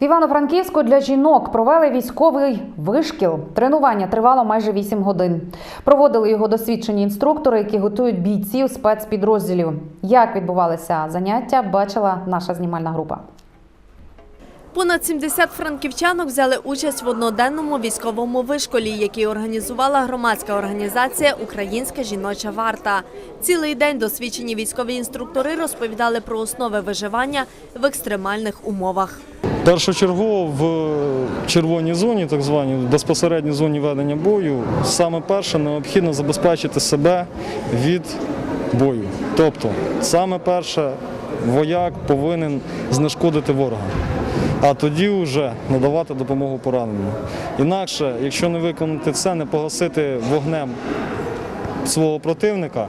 В Івано-Франківську для жінок провели військовий вишкіл. Тренування тривало майже 8 годин. Проводили його досвідчені інструктори, які готують бійців спецпідрозділів. Як відбувалися заняття, бачила наша знімальна група. Понад 70 франківчанок взяли участь в одноденному військовому вишколі, який організувала громадська організація Українська жіноча варта. Цілий день досвідчені військові інструктори розповідали про основи виживання в екстремальних умовах. Першочергово в червоній зоні, так званій, безпосередній зоні ведення бою, саме перше необхідно забезпечити себе від бою. Тобто, саме перше вояк повинен знешкодити ворога, а тоді вже надавати допомогу пораненому. Інакше, якщо не виконати це, не погасити вогнем свого противника,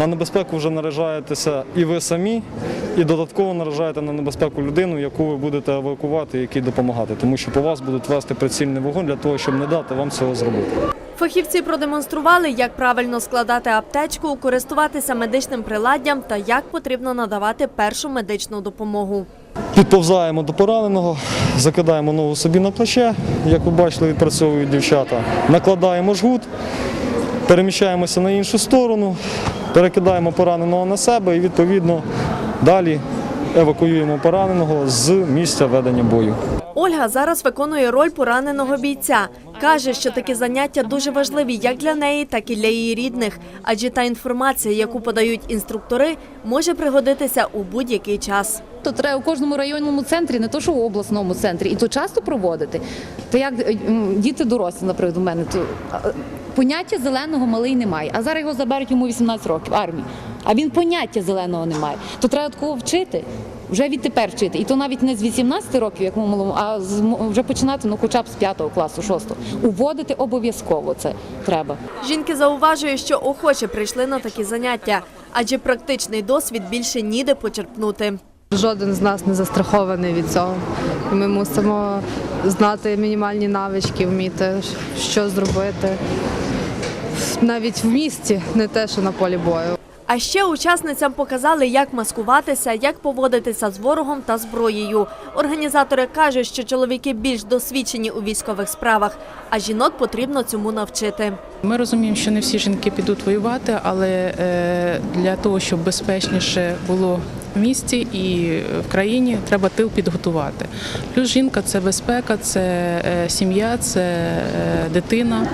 на небезпеку вже наражаєтеся і ви самі, і додатково наражаєте на небезпеку людину, яку ви будете евакувати, якій допомагати, тому що по вас будуть вести прицільний вогонь для того, щоб не дати вам цього зробити. Фахівці продемонстрували, як правильно складати аптечку, користуватися медичним приладдям та як потрібно надавати першу медичну допомогу. Підповзаємо до пораненого, закидаємо ногу собі на плече, як ви бачили, відпрацьовують дівчата. Накладаємо жгут, переміщаємося на іншу сторону, перекидаємо пораненого на себе і відповідно далі евакуюємо пораненого з місця ведення бою. Ольга зараз виконує роль пораненого бійця. Каже, що такі заняття дуже важливі як для неї, так і для її рідних, адже та інформація, яку подають інструктори, може пригодитися у будь-який час. То треба у кожному районному центрі, не то що в обласному центрі, і то часто проводити. То як е, діти дорослі, наприклад, у мене, то поняття зеленого малий немає. А зараз його заберуть йому 18 років армії. А він поняття зеленого не має. То треба такого вчити. Вже відтепер вчити. І то навіть не з 18 років, як ми малому, а з вже починати ну хоча б з 5 класу, 6. Уводити обов'язково це треба. Жінки зауважують, що охоче прийшли на такі заняття, адже практичний досвід більше ніде почерпнути. Жоден з нас не застрахований від цього. Ми мусимо знати мінімальні навички, вміти, що зробити. Навіть в місті, не те, що на полі бою. А ще учасницям показали, як маскуватися, як поводитися з ворогом та зброєю. Організатори кажуть, що чоловіки більш досвідчені у військових справах, а жінок потрібно цьому навчити. Ми розуміємо, що не всі жінки підуть воювати, але е, для того, щоб безпечніше було місті і в країні, треба тил підготувати. Плюс жінка це безпека, це е, сім'я, це е, дитина.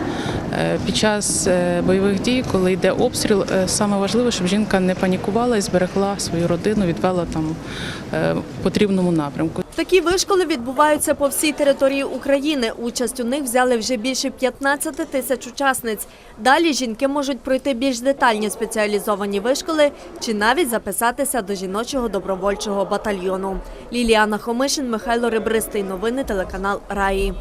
Е, Під час е, бойових дій, коли йде обстріл, е, саме важливо, щоб жінка не панікувала і зберегла свою родину, відвела там е, потрібному напрямку. Такі вишколи відбуваються по всій території України. Участь у них взяли вже більше 15 тисяч учасниць. Далі жінки можуть пройти більш детальні спеціалізовані вишколи чи навіть записатися до жіночого добровольчого батальйону. Ліліана Хомишин, Михайло Ребристий. Новини телеканал Раї.